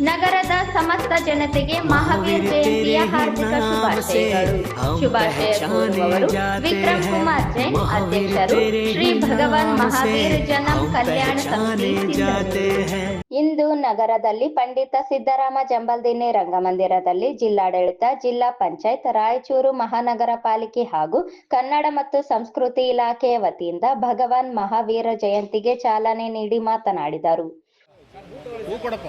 ನಗರದ ಸಮಸ್ತ ಜನತೆಗೆ ಮಹಾವೀರ್ ಜಯಂತಿಯ ಹಾರ್ದಿಕ ಶುಭಾಶಯಗಳು ಶುಭಾಶಯ. ಕೋರುವವರು ವಿಕ್ರಮ್ ಕುಮಾರ್ ಜೈನ್ ಅಧ್ಯಕ್ಷರು ಶ್ರೀ ಭಗವಾನ್ ಮಹಾವೀರ್ ಜನಂ ಕಲ್ಯಾಣ ಸಮಿತಿ. ಇಂದು ನಗರದಲ್ಲಿ ಪಂಡಿತ ಸಿದ್ದರಾಮ ಜಂಬಲ್ದಿನ್ನಿ ರಂಗಮಂದಿರದಲ್ಲಿ ಜಿಲ್ಲಾಡಳಿತ ಜಿಲ್ಲಾ ಪಂಚಾಯತ್ ರಾಯಚೂರು ಮಹಾನಗರ ಪಾಲಿಕೆ ಹಾಗೂ ಕನ್ನಡ ಮತ್ತು ಸಂಸ್ಕೃತಿ ಇಲಾಖೆಯ ವತಿಯಿಂದ ಭಗವಾನ್ ಮಹಾವೀರ ಜಯಂತಿಗೆ ಚಾಲನೆ ನೀಡಿ ಮಾತನಾಡಿದರು ಹೂ ಕೊಡಪ್ಪ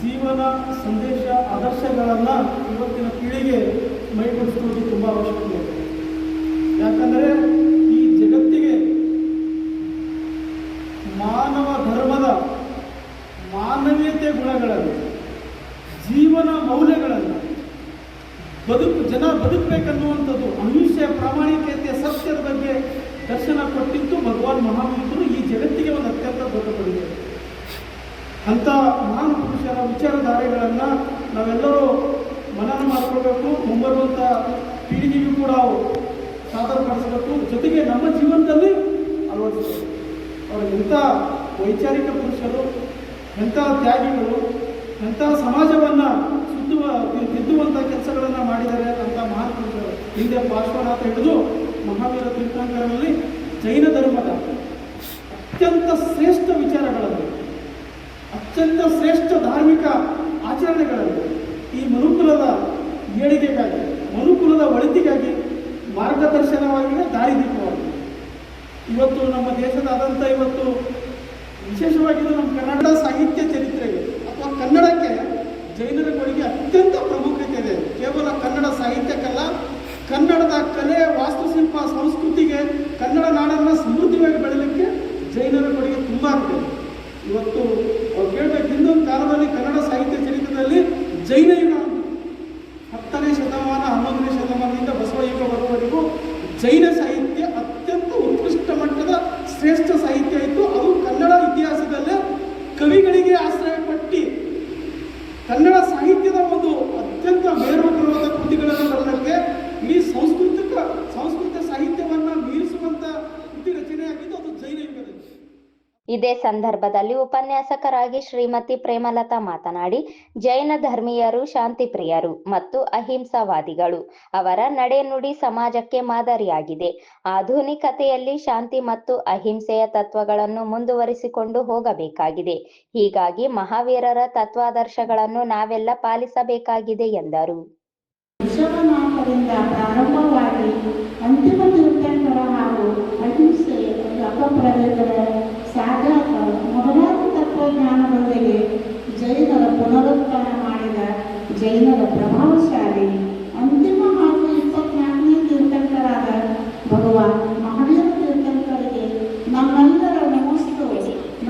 ಜೀವನ, ಸಂದೇಶ, ಆದರ್ಶಗಳನ್ನು ಇವತ್ತಿನ ಪೀಳಿಗೆ ಮೈಗೂಡಿಸುವುದು ತುಂಬ ಅವಶ್ಯಕತೆ. ಇದೆ ಯಾಕಂದರೆ ಈ ಜಗತ್ತಿಗೆ ಮಾನವ ಧರ್ಮದ ಮಾನವೀಯತೆ ಗುಣಗಳನ್ನು ಜೀವನ ಮೌಲ್ಯಗಳನ್ನು ಬದುಕು, ಜನ ಬದುಕಬೇಕನ್ನುವಂಥದ್ದು ಅಹಿಂಸೆ ಪ್ರಾಮಾಣಿಕತೆ ಸತ್ಯದ ಬಗ್ಗೆ ದರ್ಶನ ಕೊಟ್ಟಿದ್ದು ಭಗವಾನ್ ಮಹಾವೀರರು ಈ ಜಗತ್ತಿಗೆ ಒಂದು ಅತ್ಯಂತ ದೊಡ್ಡ ಕೊಡುಗೆ. ಅಂಥ ಮಹಾನ್ ಪುರುಷರ ವಿಚಾರಧಾರೆಗಳನ್ನು ನಾವೆಲ್ಲರೂ ಮನನ ಮಾಡಿಕೊಳ್ಬೇಕು ಮುಂಬರುವಂಥ ಪೀಳಿಗೆಗೂ ಕೂಡ ಅವರು ಸಾಧನಪಡಿಸಬೇಕು ಜೊತೆಗೆ ನಮ್ಮ ಜೀವನದಲ್ಲಿ ಅಳವಡಿಸಬೇಕು. ಅವರು ಎಂಥ ವೈಚಾರಿಕ ಪುರುಷರು, ಎಂಥ ತ್ಯಾಗಿಗಳು, ಎಂಥ ಸಮಾಜವನ್ನು ಸುತ್ತುವ ತಿದ್ದುವಂಥ ಕೆಲಸಗಳನ್ನು ಮಾಡಿದ್ದಾರೆ ಅಂತ ಮಹಾನ್ ಪುರುಷರು. ಹಿಂದೆ ಪಾರ್ಶ್ವನಾಥ ಹಿಡಿದು ಮಹಾವೀರ ತೀರ್ಥಂಕರಲ್ಲಿ ಜೈನ ಧರ್ಮದ ಅತ್ಯಂತ ಶ್ರೇಷ್ಠ ವಿಚಾರಗಳನ್ನು ಅತ್ಯಂತ ಶ್ರೇಷ್ಠ ಧಾರ್ಮಿಕ ಆಚರಣೆಗಳಲ್ಲಿ ಈ ಮನುಕುಲದ ಏಳಿಗೆಗಾಗಿ ಮನುಕುಲದ ಒಳಿತಿಗಾಗಿ ಮಾರ್ಗದರ್ಶನವಾಗಿದೆ ದಾರಿದೀಪವಾಗಿದೆ ಇವತ್ತು ನಮ್ಮ ದೇಶದಾದಂಥ ಇವತ್ತು ವಿಶೇಷವಾಗಿದ್ದು ನಮ್ಮ ಕನ್ನಡ ಸಾಹಿತ್ಯ ಚರಿತ್ರೆಗೆ ಅಥವಾ ಕನ್ನಡಕ್ಕೆ ಜೈನರ ಕೊಡುಗೆ ಅತ್ಯಂತ ಪ್ರಾಮುಖ್ಯತೆ ಇದೆ. ಕೇವಲ ಕನ್ನಡ ಸಾಹಿತ್ಯಕ್ಕಲ್ಲ, ಕನ್ನಡದ ಕಲೆ, ವಾಸ್ತುಶಿಲ್ಪ, ಸಂಸ್ಕೃತಿಗೆ, ಕನ್ನಡ ನಾಡನ್ನು ಸಮೃದ್ಧವಾಗಿ ಬೆಳಲಿಕ್ಕೆ ಜೈನರ ಕೊಡುಗೆ ತುಂಬ ಇದೆ. ಇವತ್ತು ಕಾಲದಲ್ಲಿ ಕನ್ನಡ ಸಾಹಿತ್ಯ ಚರಿತ್ರದಲ್ಲಿ ಜೈನ ಯುಗ ಹತ್ತನೇ ಶತಮಾನ, ಹನ್ನೊಂದನೇ ಶತಮಾನದಿಂದ ಬಸವ ಯುಗ ಬರುವವರೆಗೂ ಜೈನ ಸಾಹಿತ್ಯ ಅತ್ಯಂತ ಉತ್ಕೃಷ್ಟ ಮಟ್ಟದ ಶ್ರೇಷ್ಠ ಸಾಹಿತ್ಯ. ಇದೇ ಸಂದರ್ಭದಲ್ಲಿ ಉಪನ್ಯಾಸಕರಾಗಿ ಶ್ರೀಮತಿ ಪ್ರೇಮಲತಾ ಮಾತನಾಡಿ, ಜೈನ ಧರ್ಮೀಯರು ಶಾಂತಿ ಪ್ರಿಯರು ಮತ್ತು ಅಹಿಂಸಾವಾದಿಗಳು. ಅವರ ನಡೆನುಡಿ ಸಮಾಜಕ್ಕೆ ಮಾದರಿಯಾಗಿದೆ. ಆಧುನಿಕತೆಯಲ್ಲಿ ಶಾಂತಿ ಮತ್ತು ಅಹಿಂಸೆಯ ತತ್ವಗಳನ್ನು ಮುಂದುವರಿಸಿಕೊಂಡು ಹೋಗಬೇಕಾಗಿದೆ. ಹೀಗಾಗಿ ಮಹಾವೀರರ ತತ್ವಾದರ್ಶಗಳನ್ನು ನಾವೆಲ್ಲ ಪಾಲಿಸಬೇಕಾಗಿದೆ ಎಂದರು. ಪ್ರಾರಂಭವಾಗಿ ಅಂತಿಮ ಹಾಗೂ ಅಹಿಂಸೆ ತತ್ವಜ್ಞಾನದೊಂದಿಗೆ ಜೈನರ ಪುನರುತ್ಥಾನ ಮಾಡಿದ ಜೈನರ ಪ್ರಭಾವಶಾಲಿ ಅಂತಿಮ ಹಾಗೂ ಇಪ್ಪತ್ನಾಲ್ಕನೇ ತೀರ್ಥಂಕರಾದ ಭಗವಾನ್ ಮಹಾವೀರ ತೀರ್ಥಂಕರಿಗೆ ನಮ್ಮೆಲ್ಲರ ನಮಸ್ತು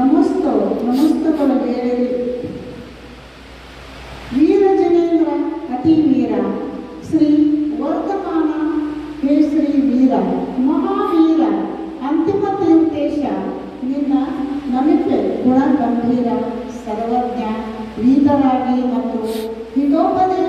ನಮಸ್ತು ನಮಸ್ತುಗಳು ಬೇರೆ ವೀರ ಜನೇಂದ್ರ, ಅತಿ ವೀರ, ಶ್ರೀ ವರ್ತಮಾನ ಹೇ ಶ್ರೀ ವೀರ ಮಹಾವೀರ ಗುಣ ಗಂಭೀರ ಸರ್ವಜ್ಞ ವೀತರಾಗಿ ಮತ್ತು ಹಿತೋಪದೇಶಿ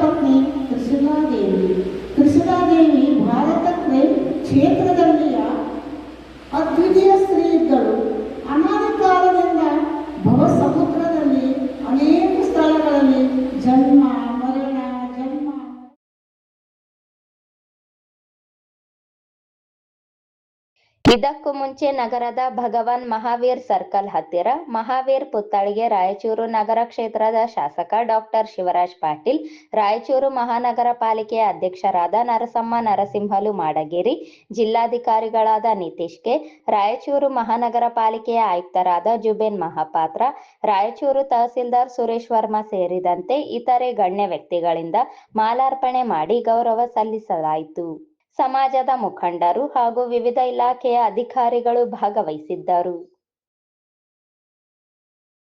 ಪತ್ನಿ ಕೃಷ್ಣಾದೇವಿ ಕೃಷ್ಣಾದೇವಿ ಭಾರತಕ್ಕೆ ಕ್ಷೇತ್ರದಲ್ಲಿಯ ಅದ್ವಿತೀಯ ಇದಕ್ಕೂ ಮುಂಚೆ ನಗರದ ಭಗವಾನ್ ಮಹಾವೀರ್ ಸರ್ಕಲ್ ಹತ್ತಿರ ಮಹಾವೀರ್ ಪುತ್ಥಳಿಗೆ ರಾಯಚೂರು ನಗರ ಕ್ಷೇತ್ರದ ಶಾಸಕ ಡಾಕ್ಟರ್ ಶಿವರಾಜ್ ಪಾಟೀಲ್, ರಾಯಚೂರು ಮಹಾನಗರ ಪಾಲಿಕೆಯ ಅಧ್ಯಕ್ಷರಾದ ನರಸಮ್ಮ ನರಸಿಂಹಲು ಮಾಡಗೇರಿ, ಜಿಲ್ಲಾಧಿಕಾರಿಗಳಾದ ನಿತೀಶ್ ಕೆ ರಾಯಚೂರು ಮಹಾನಗರ ಪಾಲಿಕೆಯ ಆಯುಕ್ತರಾದ ಜುಬೇನ್ ಮಹಾಪಾತ್ರ, ರಾಯಚೂರು ತಹಸೀಲ್ದಾರ್ ಸುರೇಶ್ ವರ್ಮಾ ಸೇರಿದಂತೆ ಇತರೆ ಗಣ್ಯ ವ್ಯಕ್ತಿಗಳಿಂದ ಮಾಲಾರ್ಪಣೆ ಮಾಡಿ ಗೌರವ ಸಲ್ಲಿಸಲಾಯಿತು. ಸಮಾಜದ ಮುಖಂಡರು ಹಾಗೂ ವಿವಿಧ ಇಲಾಖೆಯ ಅಧಿಕಾರಿಗಳು ಭಾಗವಹಿಸಿದ್ದರು.